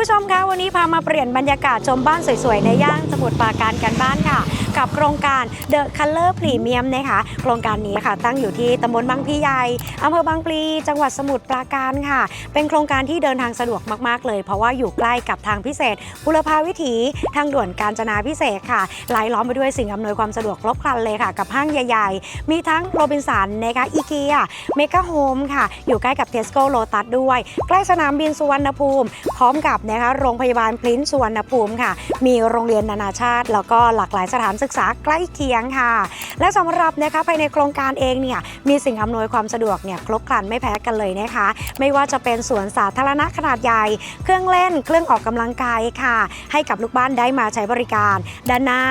ผู้ชมคะวันนี้พามาเปลี่ยนบรรยากาศชมบ้านสวยๆในย่านสมุทรปราการกันบ้านค่ะ กับโครงการ The Color Premium นะคะ โครงการนี้ค่ะ ตั้งอยู่ที่ตำบลบางพลีใหญ่อำเภอบางพลีจังหวัดสมุทรปราการค่ะ เป็นโครงการที่เดินทางสะดวกมากๆ เลย เพราะว่าอยู่ใกล้กับทางพิเศษบุรพาวิถีทางด่วนกาญจนาพิเศษค่ะรายล้อมไปด้วยสิ่งอำนวยความสะดวกครบครันเลยค่ะ กับห้างใหญ่ๆ มีทั้งโรบินสันนะคะอีเกียเมกะโฮมค่ะ อยู่ใกล้กับเทสโก้โลตัสด้วย ใกล้สนามบินสุวรรณภูมิ พร้อมกับนะคะโรงพยาบาลพลินสุวรรณภูมิค่ะ มีโรงเรียนนานาชาติ แล้วก็หลากหลายสถานศึกษาใกล้เคียงค่ะ และสำหรับนะคะภายในโครงการเองเนี่ยมีสิ่งอำนวยความสะดวกเนี่ยครบครันไม่แพ้กันเลยนะคะ ไม่ว่าจะเป็นสวนสาธารณะขนาดใหญ่ เครื่องเล่นเครื่องออกกำลังกายค่ะ ให้กับลูกบ้านได้มาใช้บริการ ด้านหน้า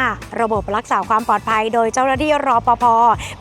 ระบบรักษาความปลอดภัย โดยเจ้าหน้าที่รอปภ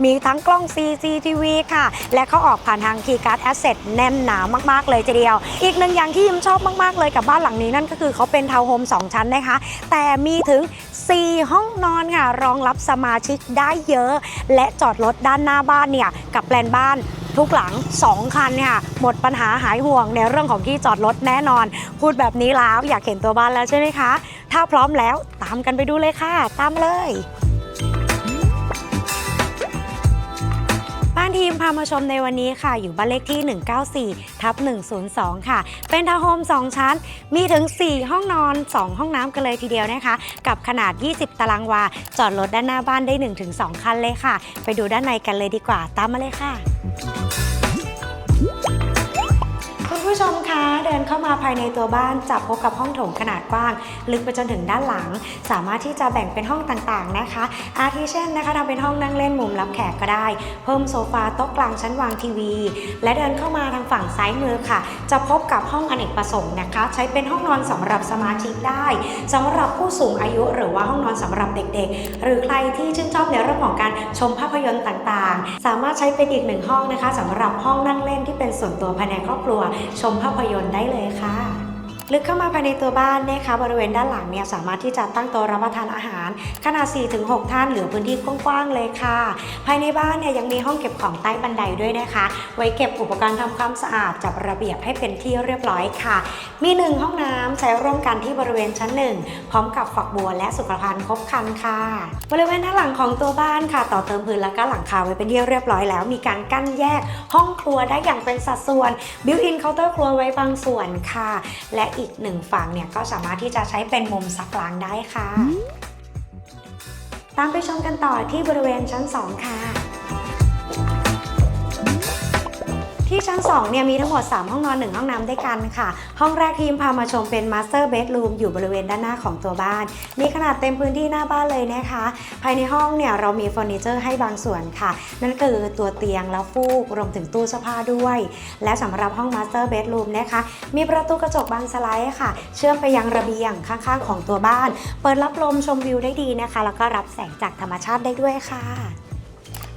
มีทั้งกล้อง CCTV ค่ะ และเขาออกผ่านทาง Keycard Asset แน่นหนามากๆ เลยทีเดียว อีกหนึ่งอย่างที่ยิมชอบมาก ๆ เลยกับบ้านหลังนี้นั่นก็คือเขาเป็นทาวน์โฮม2ชั้นนะคะ แต่มีถึง 4 ห้องนอนค่ะรองรับสมาชิกได้เยอะ และจอดรถด้านหน้าบ้านเนี่ยกับแปลนบ้านทุกหลัง 2 คันเนี่ยหมดปัญหาหายห่วงในเรื่องของที่จอดรถแน่นอน พูดแบบนี้แล้วอยากเห็นตัวบ้านแล้วใช่ไหมคะ ถ้าพร้อมแล้วตามกันไปดูเลยค่ะ ตามเลยานทีมพามาชมในวันนี้ค่ะ อยู่บ้านเลขที่ 194 ทับ 102 ค่ะ เป็นทาวน์โฮม 2 ชั้น มีถึง 4 ห้องนอน 2 ห้องน้ำกันเลยทีเดียวนะคะ กับขนาด 20 ตารางวา จอดรถด้านหน้าบ้านได้ 1-2 คันเลยค่ะ ไปดูด้านในกันเลยดีกว่า ตามมาเลยค่ะ เดินเข้ามาภายในตัวบ้านจะพบกับห้องโถงขนาดกว้าง ลึกไปจนถึงด้านหลัง สามารถที่จะแบ่งเป็นห้องต่างๆนะคะ อาทิเช่นนะคะทำเป็นห้องนั่งเล่นมุมรับแขกก็ได้ เพิ่มโซฟาโต๊ะกลางชั้นวางทีวี และเดินเข้ามาทางฝั่งซ้ายมือค่ะ จะพบกับห้องอเนกประสงค์นะคะ ใช้เป็นห้องนอนสำหรับสมาชิกได้สำหรับผู้สูงอายุ หรือว่าห้องนอนสำหรับเด็กๆ หรือใครที่ชื่นชอบในเรื่องของการชมภาพยนตร์ต่างๆ สามารถใช้เป็นอีกหนึ่งห้องนะคะสำหรับห้องนั่งเล่นที่เป็นส่วนตัวภายในครอบครัว ชมภาพยนตร์ได้ได้เลยค่ะ ลึกเข้ามาภายในตัวบ้านนะคะบริเวณด้านหลังเนี่ยสามารถที่จะตั้งโต๊ะรับประทานอาหาร ขนาด 4-6 ท่านเหลือพื้นที่กว้างๆเลยค่ะ ภายในบ้านเนี่ยยังมีห้องเก็บของใต้บันไดด้วยนะคะ ไว้เก็บอุปกรณ์ทำความสะอาดจัดระเบียบให้เป็นที่เรียบร้อยค่ะ มีหนึ่งห้องน้ำใช้ร่วมกันที่บริเวณชั้นหนึ่งพร้อมกับฝักบัวและสุขภัณฑ์ครบครันค่ะ บริเวณด้านหลังของตัวบ้านค่ะ ต่อเติมพื้นแล้วก็หลังคาไว้เป็นที่เรียบร้อยแล้ว มีการกั้นแยกห้องครัวได้อย่างเป็นสัดส่วนบิวอินเคาน์เตอร์ครัวไว้บางส่วนค่ะ และอีกหนึ่งฝั่งเนี่ยก็สามารถที่จะใช้เป็นมุมซักล้างได้ค่ะ ตามไปชมกันต่อที่บริเวณชั้น 2 ค่ะ ที่ชั้น2เนี่ยมีทั้งหมด 3 ห้องนอน 1 ห้องน้ำด้วยกันค่ะ ห้องแรกทีมพามาชมเป็น Master Bedroom อยู่บริเวณด้านหน้าของตัวบ้าน มีขนาดเต็มพื้นที่หน้าบ้านเลยนะคะ ภายในห้องเนี่ยเรามีเฟอร์นิเจอร์ให้บางส่วนค่ะ นั่นคือตัวเตียงแล้วฟูกรวมถึงตู้เสื้อผ้าด้วย และสำหรับห้อง Master Bedroom นะคะ มีประตูกระจกบานสไลด์ค่ะ เชื่อมไปยังระเบียงข้างๆ ของตัวบ้าน เปิดรับลมชมวิวได้ดีนะคะ แล้วก็รับแสงจากธรรมชาติได้ด้วยค่ะ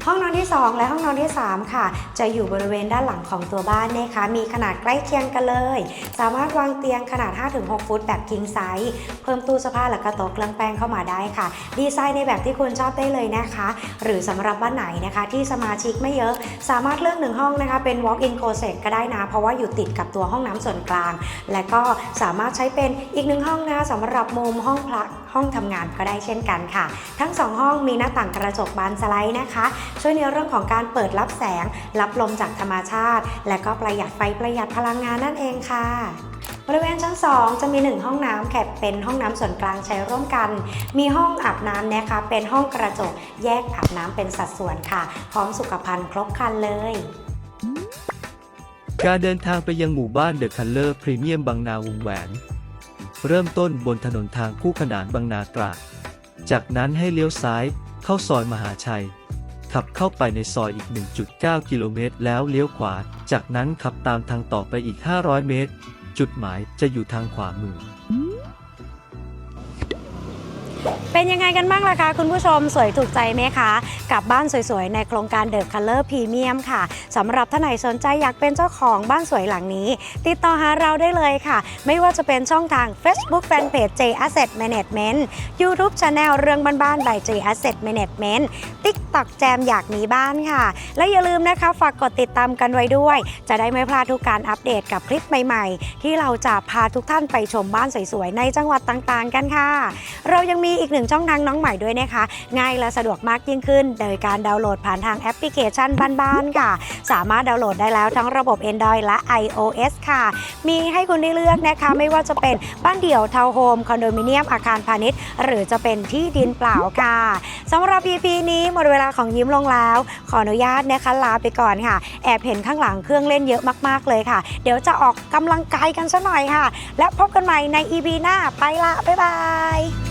ห้องนอนที่ 2 และห้องนอนที่ 3 ค่ะ จะอยู่บริเวณด้านหลังของตัวบ้านนะคะ มีขนาดใกล้เคียงกันเลย สามารถวางเตียงขนาด 5-6 ฟุตแบบ king size เพิ่มตู้เสื้อผ้าและกระโต๊ะเครื่องแป้งเข้ามาได้ค่ะ ดีไซน์ในแบบที่คุณชอบได้เลยนะคะ หรือสำหรับบ้านไหนนะคะที่สมาชิกไม่เยอะ สามารถเลือกหนึ่งห้องนะคะเป็น walk in closet ก็ได้นะ เพราะว่าอยู่ติดกับตัวห้องน้ำส่วนกลาง และก็สามารถใช้เป็นอีกหนึ่งห้องนะสำหรับมุมห้องพักห้องทำงานก็ได้เช่นกันค่ะ ทั้งสองห้องมีหน้าต่างกระจกบานสไลด์นะคะช่วยในเรื่องของการเปิดรับแสง รับลมจากธรรมชาติ และก็ประหยัดไฟประหยัดพลังงานนั่นเองค่ะบริเวณชั้น 2 จะมี 1 ห้องน้ำแคบเป็นห้องน้ำส่วนกลางใช้ร่วมกัน มีห้องอาบน้ำนะคะ เป็นห้องกระจก แยกอาบน้ำเป็นสัดส่วนค่ะ พร้อมสุขภัณฑ์ครบครันเลยการเดินทางไปยังหมู่บ้านเดอะคัลเลอร์พรีเมียมบางนาวงแหวน เริ่มต้นบนถนนทางคู่ขนานบางนาตราดจากนั้นให้เลี้ยวซ้ายเข้าซอยมหาชัย ขับเข้าไปในซอยอีก 1.9 กิโลเมตรแล้วเลี้ยวขวา จากนั้นขับตามทางต่อไปอีก 500 เมตร จุดหมายจะอยู่ทางขวามือ เป็นยังไงกันบ้างล่ะคะ คุณผู้ชมสวยถูกใจไหมคะกับบ้านสวยๆ ในโครงการเดอะคัลเลอร์พรีเมียมค่ะสำหรับท่านไหนสนใจอยากเป็นเจ้าของบ้านสวยหลังนี้ ติดต่อหาเราได้เลยค่ะ ไม่ว่าจะเป็นช่องทาง Facebook Fanpage J Asset Management YouTube Channel เรื่องบ้านๆ by J Asset Management TikTok แจมอยากมีบ้านค่ะ และอย่าลืมนะคะฝากกดติดตามกันไว้ด้วย จะได้ไม่พลาดทุกการอัปเดตกับคลิปใหม่ๆ ที่เราจะพาทุกท่านไปชมบ้านสวยๆในจังหวัดต่างๆ กันค่ะ เรายังมีอีกหนึ่งงช่องทางน้องใหม่ด้วยนะคะ ง่ายและสะดวกมากยิ่งขึ้น โดยการดาวน์โหลดผ่านทางแอปพลิเคชันบ้านๆค่ะ สามารถดาวน์โหลดได้แล้วทั้งระบบ Android และ iOS ค่ะ มีให้คุณได้เลือกนะคะ ไม่ว่าจะเป็นบ้านเดี่ยวทาวน์โฮมคอนโดมิเนียมอาคารพาณิชย์ หรือจะเป็นที่ดินเปล่าค่ะสำหรับ EP นี้หมดเวลาของยิ้มลงแล้ว ขออนุญาตนะคะลาไปก่อนค่ะ แอบเห็นข้างหลังเครื่องเล่นเยอะมากๆเลยค่ะ เดี๋ยวจะออกกำลังกายกันซะหน่อยค่ะ และพบกันใหม่ใน EP หน้าไปละบ๊ายบาย